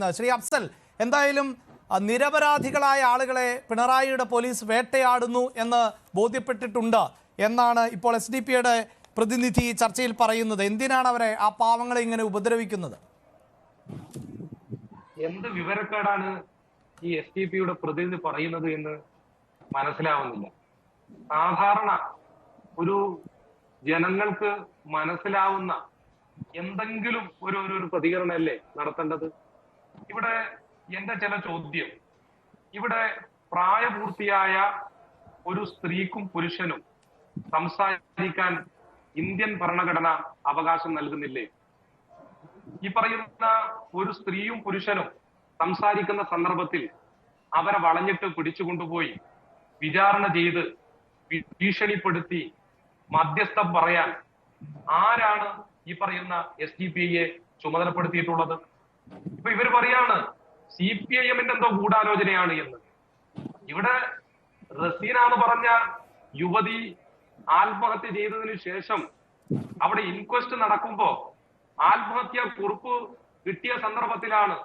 ശ്രീ അഫ്സൽ എന്തായാലും നിരപരാധികളായ ആളുകളെ പിണറായിയുടെ പോലീസ് വേട്ടയാടുന്നു എന്ന് ബോധ്യപ്പെട്ടിട്ടുണ്ട് എന്നാണ് ഇപ്പോൾ എസ് ഡി പിയുടെ പ്രതിനിധി ചർച്ചയിൽ പറയുന്നത്. എന്തിനാണ് അവരെ ആ പാവങ്ങളെ ഇങ്ങനെ ഉപദ്രവിക്കുന്നത്? എന്ത് വിവരക്കേടാണ് ഈ എസ് ഡി പിയുടെ പ്രതിനിധി പറയുന്നത് എന്ന് മനസ്സിലാവുന്നില്ല. സാധാരണ ഒരു ജനങ്ങൾക്ക് മനസ്സിലാവുന്ന എന്തെങ്കിലും ഒരു ഒരു പ്രതികരണമല്ലേ നടത്തേണ്ടത്? ഇവിടെ എന്റെ ചില ചോദ്യം. ഇവിടെ പ്രായപൂർത്തിയായ ഒരു സ്ത്രീക്കും പുരുഷനും സംസാരിക്കാൻ ഇന്ത്യൻ ഭരണഘടന അവകാശം നൽകുന്നില്ലേ? ഈ പറയുന്ന ഒരു സ്ത്രീയും പുരുഷനും സംസാരിക്കുന്ന സന്ദർഭത്തിൽ അവരെ വളഞ്ഞിട്ട് പിടിച്ചുകൊണ്ടുപോയി വിചാരണ ചെയ്ത് ഭീഷണിപ്പെടുത്തി മധ്യസ്ഥം പറയാൻ ആരാണ് ഈ പറയുന്ന എസ് ഡി പി ഐയെ ചുമതലപ്പെടുത്തിയിട്ടുള്ളത്? ഇപ്പൊ ഇവർ പറയാണ് സി പി ഐ എമ്മിന്റെ എന്തോ ഗൂഢാലോചനയാണ് എന്ന്. ഇവിടെ റസീന എന്ന് പറഞ്ഞ യുവതി ആത്മഹത്യ ചെയ്തതിനു ശേഷം അവിടെ ഇൻക്വസ്റ്റ് നടക്കുമ്പോ ആത്മഹത്യ കുറിപ്പ് കിട്ടിയ സന്ദർഭത്തിലാണ്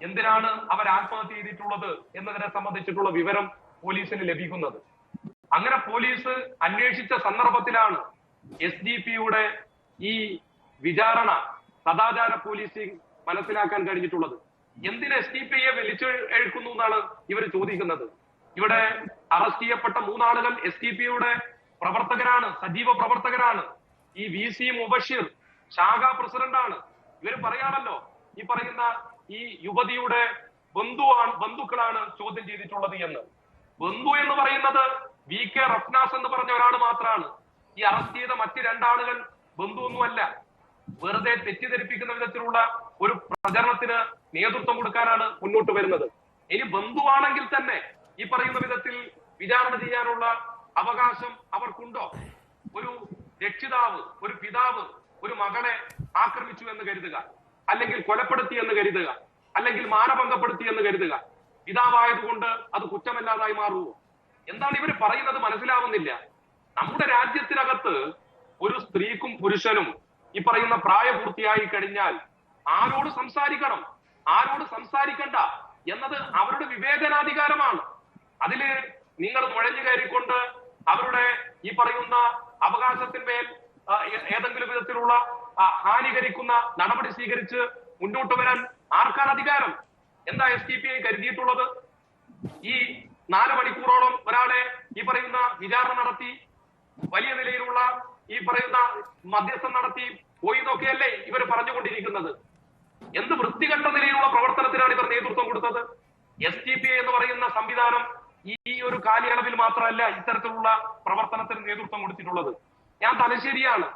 എന്തിനാണ് അവർ ആത്മഹത്യ ചെയ്തിട്ടുള്ളത് എന്നതിനെ സംബന്ധിച്ചിട്ടുള്ള വിവരം പോലീസിന് ലഭിക്കുന്നത്. അങ്ങനെ പോലീസ് അന്വേഷിച്ച സന്ദർഭത്തിലാണ് എസ് ഡി പിയുടെ ഈ വിചാരണ സദാചാര പോലീസിംഗ് മനസ്സിലാക്കാൻ കഴിഞ്ഞിട്ടുള്ളത്. എന്തിന് എസ് ഡി പിയെ വലിച്ചു എഴുക്കുന്നു എന്നാണ് ഇവർ ചോദിക്കുന്നത്. ഇവിടെ അറസ്റ്റ് ചെയ്യപ്പെട്ട മൂന്നാളുകൾ എസ് ഡി പിയുടെ പ്രവർത്തകരാണ് സജീവ പ്രവർത്തകരാണ്. ഈ വി സി മുബഷീർ ശാഖ പ്രസിഡന്റാണ്. ഇവർ പറയാണല്ലോ ഈ പറയുന്ന ഈ യുവതിയുടെ ബന്ധുവാണ് ബന്ധുക്കളാണ് ചോദ്യം ചെയ്തിട്ടുള്ളത് എന്ന്. ബന്ധു എന്ന് പറയുന്നത് വി കെ റഫ്നാസ് എന്ന് പറഞ്ഞ ഒരാൾ മാത്രമാണ് ഈ അറസ്റ്റ് ചെയ്ത മറ്റ് രണ്ടാളുകൾ ബന്ധുവൊന്നുമല്ല. വെറുതെ തെറ്റിദ്ധരിപ്പിക്കുന്ന വിധത്തിലുള്ള ഒരു പ്രചരണത്തിന് നേതൃത്വം കൊടുക്കാനാണ് മുന്നോട്ട് വരുന്നത്. ഇനി ബന്ധുവാണെങ്കിൽ തന്നെ ഈ പറയുന്ന വിധത്തിൽ വിചാരണ ചെയ്യാനുള്ള അവകാശം അവർക്കുണ്ടോ? ഒരു രക്ഷിതാവ് ഒരു പിതാവ് ഒരു മകളെ ആക്രമിച്ചു എന്ന് കരുതുക. അല്ലെങ്കിൽ കൊലപ്പെടുത്തി എന്ന് കരുതുക. അല്ലെങ്കിൽ മാനഭംഗപ്പെടുത്തി എന്ന് കരുതുക. പിതാവായതുകൊണ്ട് അത് കുറ്റമല്ലാതായി മാറുമോ? എന്താണ് ഇവർ പറയുന്നത് മനസ്സിലാവുന്നില്ല. നമ്മുടെ രാജ്യത്തിനകത്ത് ഒരു സ്ത്രീക്കും പുരുഷനും ഈ പറയുന്ന പ്രായപൂർത്തിയായി കഴിഞ്ഞാൽ ആരോട് സംസാരിക്കണം? ആരോട് സംസാരിക്കണ്ട? എന്നത് അവരുടെ വിവേചനാധികാരമാണ്. അതിൽ നിങ്ങൾ നുഴഞ്ഞു കയറിക്കൊണ്ട് അവരുടെ ഈ പറയുന്ന അവകാശത്തിന്മേൽ ഏതെങ്കിലും വിധത്തിലുള്ള ഹാനികരിക്കുന്ന നടപടി സ്വീകരിച്ച് മുന്നോട്ട് വരാൻ ആർക്കാണ് അധികാരം? എന്താ എസ് ടി പി ഐ കരുതിയിട്ടുള്ളത്? ഈ നാല് മണിക്കൂറോളം ഒരാളെ ഈ പറയുന്ന വിചാരണ നടത്തി വലിയ നിലയിലുള്ള ഈ പറയുന്ന മധ്യസ്ഥം നടത്തി പോയി നോക്കിയല്ലേ ഇവർ പറഞ്ഞുകൊണ്ടിരിക്കുന്നത്? എന്ത് വൃത്തികെട്ട നിലയിലുള്ള പ്രവർത്തനത്തിനാണ് ഇവർ നേതൃത്വം കൊടുത്തത്? എസ് ടി പി എന്ന് പറയുന്ന സംവിധാനം ഈ ഒരു കാലയളവിൽ മാത്രമല്ല ഇത്തരത്തിലുള്ള പ്രവർത്തനത്തിന് നേതൃത്വം കൊടുത്തിട്ടുള്ളത്. ഞാൻ തലശ്ശേരിയാണ്.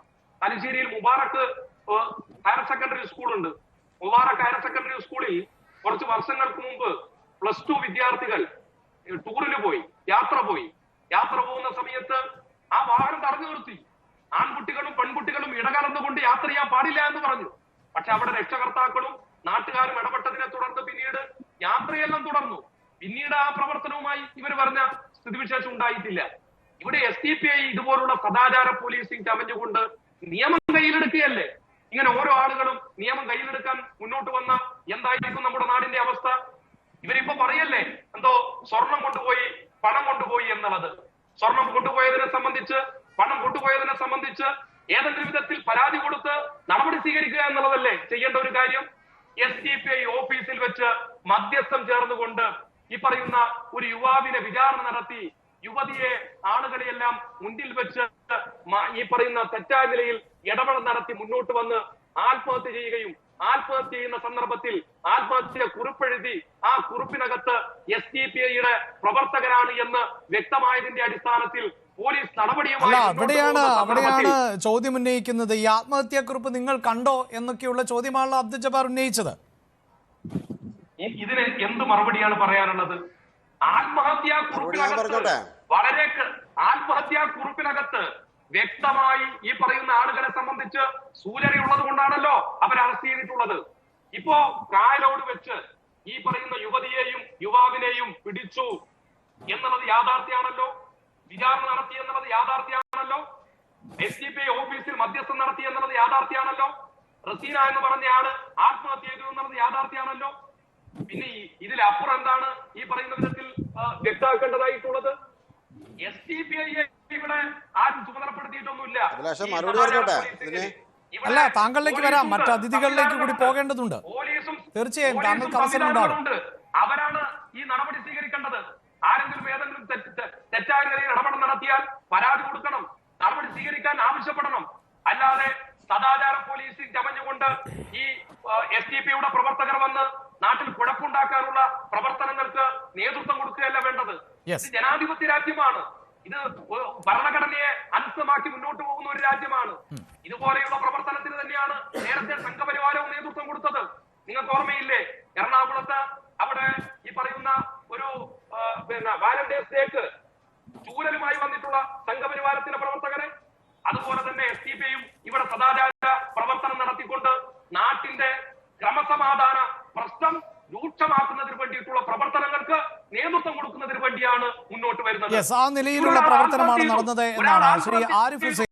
തലശ്ശേരിയിൽ മുബാറക്ക് ഹയർ സെക്കൻഡറി സ്കൂളുണ്ട് മുബാറക്ക് ഹയർ സെക്കൻഡറി സ്കൂളിൽ കുറച്ച് വർഷങ്ങൾക്ക് മുമ്പ് പ്ലസ് ടു വിദ്യാർത്ഥികൾ ടൂറിന് പോയി യാത്ര പോയി. യാത്ര പോകുന്ന സമയത്ത് ആ വാഹനം തടഞ്ഞു നിർത്തി. ആൺകുട്ടികളും പെൺകുട്ടികളും ഇടകലർന്നുകൊണ്ട് യാത്ര ചെയ്യാൻ പാടില്ല എന്ന് പറഞ്ഞു. പക്ഷെ അവിടെ രക്ഷകർത്താക്കളും നാട്ടുകാരും ഇടപെട്ടതിനെ തുടർന്ന് പിന്നീട് യാത്രയെല്ലാം തുടർന്നു. പിന്നീട് ആ പ്രവർത്തനവുമായി ഇവർ പറഞ്ഞ സ്ഥിതിവിശേഷം ഉണ്ടായിട്ടില്ല. ഇവിടെ എസ് ഡി പി ഐ ഇതുപോലുള്ള സദാചാര പോലീസിംഗ് ചമഞ്ഞുകൊണ്ട് നിയമം കയ്യിലെടുക്കുകയല്ലേ? ഇങ്ങനെ ഓരോ ആളുകളും നിയമം കയ്യിലെടുക്കാൻ മുന്നോട്ട് വന്ന എന്തായിരിക്കും നമ്മുടെ നാടിന്റെ അവസ്ഥ? ഇവരിപ്പോ പറയല്ലേ എന്തോ സ്വർണം കൊണ്ടുപോയി പണം കൊണ്ടുപോയി എന്നുള്ളത്. സ്വർണം കൊണ്ടുപോയതിനെ സംബന്ധിച്ച് പണം കൊണ്ടുപോയതിനെ സംബന്ധിച്ച് ഏതെങ്കിലും വിധത്തിൽ പരാതി കൊടുത്ത് നടപടി സ്വീകരിക്കുക എന്നുള്ളതല്ലേ ചെയ്യേണ്ട ഒരു കാര്യം? എസ് ഡി പി ഐ ഓഫീസിൽ വെച്ച് മധ്യസ്ഥം ചേർന്നുകൊണ്ട് ഈ പറയുന്ന ഒരു യുവാവിനെ വിചാരണ നടത്തി യുവതിയെ ആളുകളെയെല്ലാം മുന്നിൽ വെച്ച് ഈ പറയുന്ന തെറ്റായ നിലയിൽ ഇടപെടൽ നടത്തി മുന്നോട്ട് വന്ന് ആത്മഹത്യ ചെയ്യുകയും ആത്മഹത്യ ചെയ്യുന്ന സന്ദർഭത്തിൽ ആത്മഹത്യ കുറിപ്പെഴുതി ആ കുറിപ്പിനകത്ത് എസ് ഡി പി ഐയുടെ പ്രവർത്തകരാണ് എന്ന് വ്യക്തമായതിന്റെ അടിസ്ഥാനത്തിൽ പോലീസ് അല്ല നടപടിയുമായി അവിടെയാണ് അവിടെയാണ് ചോദ്യം ഉന്നയിക്കുന്നത്. ഈ ആത്മഹത്യാക്കുറിപ്പ് നിങ്ങൾ കണ്ടോ എന്നൊക്കെയുള്ള ചോദ്യമാണല്ലോ അബ്ദുൽ ജബാർ ഉന്നയിച്ചത്. ഇതിന് എന്ത് മറുപടിയാണ് പറയാനുള്ളത്? ആത്മഹത്യാ കുറിപ്പിനകത്ത് വളരെ ക- ആത്മഹത്യാ കുറിപ്പിനകത്ത് വ്യക്തമായി ഈ പറയുന്ന ആളുകളെ സംബന്ധിച്ച് സൂചനയുള്ളത് കൊണ്ടാണല്ലോ അവർ അറസ്റ്റ് ചെയ്തിട്ടുള്ളത്. ഇപ്പോ കായലോട് വെച്ച് ഈ പറയുന്ന യുവതിയെയും യുവാവിനെയും പിടിച്ചു എന്നുള്ളത് യാഥാർത്ഥ്യമാണല്ലോ വിചാരണ നടത്തി എന്നുള്ളത് യാഥാർത്ഥ്യമാണല്ലോ എസ് ഡി പി ഓഫീസിൽ മധ്യസ്ഥം നടത്തി എന്നുള്ളത് യാഥാർത്ഥ്യമാണല്ലോ റസീന എന്ന് പറഞ്ഞ ആൾ ആത്മഹത്യ ചെയ്തു എന്നുള്ളത് യാഥാർത്ഥ്യമാണല്ലോ പിന്നെ ഇതിലപ്പുറം എന്താണ് ഈ പറയുന്ന വിധത്തിൽ വ്യക്തമാക്കേണ്ടതായിട്ടുള്ളത് എസ് ഡി പി ഐ ഇവിടെ ആരും ചുമതലപ്പെടുത്തിയിട്ടൊന്നുമില്ല അല്ല, താങ്കളിലേക്ക് വരാം. മറ്റു അതിഥികളിലേക്ക് കൂടി. പോകേണ്ടതുണ്ട്. പോലീസും തീർച്ചയായും താങ്കൾക്ക് അവസരം ഉണ്ടാകും. തെറ്റായ നിലയിൽ ഇടപെടൽ നടത്തിയാൽ പരാതി കൊടുക്കണം നടപടി സ്വീകരിക്കാൻ ആവശ്യപ്പെടണം. അല്ലാതെ സദാചാര പോലീസിൽ ചമഞ്ഞുകൊണ്ട് ഈ എസ് ഡി പിയുടെ പ്രവർത്തകർ വന്ന് നാട്ടിൽ കുഴപ്പമുണ്ടാക്കാനുള്ള പ്രവർത്തനങ്ങൾക്ക് നേതൃത്വം കൊടുക്കുകയല്ല വേണ്ടത്. ഇത് ജനാധിപത്യ രാജ്യമാണ്. ഇത് ഭരണഘടനയെ അനുസൃതമാക്കി മുന്നോട്ട് പോകുന്ന ഒരു രാജ്യമാണ്. ഇതുപോലെയുള്ള പ്രവർത്തനത്തിന് തന്നെയാണ് നേരത്തെ സംഘപരിവാരവും നേതൃത്വം കൊടുത്തത്. നിങ്ങൾക്ക് ഓർമ്മയില്ലേ? എറണാകുളത്ത് അവിടെ ഈ പറയുന്ന ഒരു ആ, പിന്നെ വാലന്റൈൻസ് ഡേക്ക് ചൂരലുമായി വന്നിട്ടുള്ള സംഘപരിവാരത്തിന്റെ പ്രവർത്തകരെ അതുപോലെ തന്നെ എസ് ടി പിയും ഇവിടെ സദാചാര പ്രവർത്തനം നടത്തിക്കൊണ്ട് നാട്ടിന്റെ ക്രമസമാധാന പ്രശ്നം രൂക്ഷമാക്കുന്നതിന് വേണ്ടിയിട്ടുള്ള പ്രവർത്തനങ്ങൾക്ക് നേതൃത്വം കൊടുക്കുന്നതിന് വേണ്ടിയാണ് മുന്നോട്ട് വരുന്നത്. ആ നിലയിലുള്ള പ്രവർത്തനമാണ് നടന്നത് എന്നാണ് ശ്രീ ആരിഫ്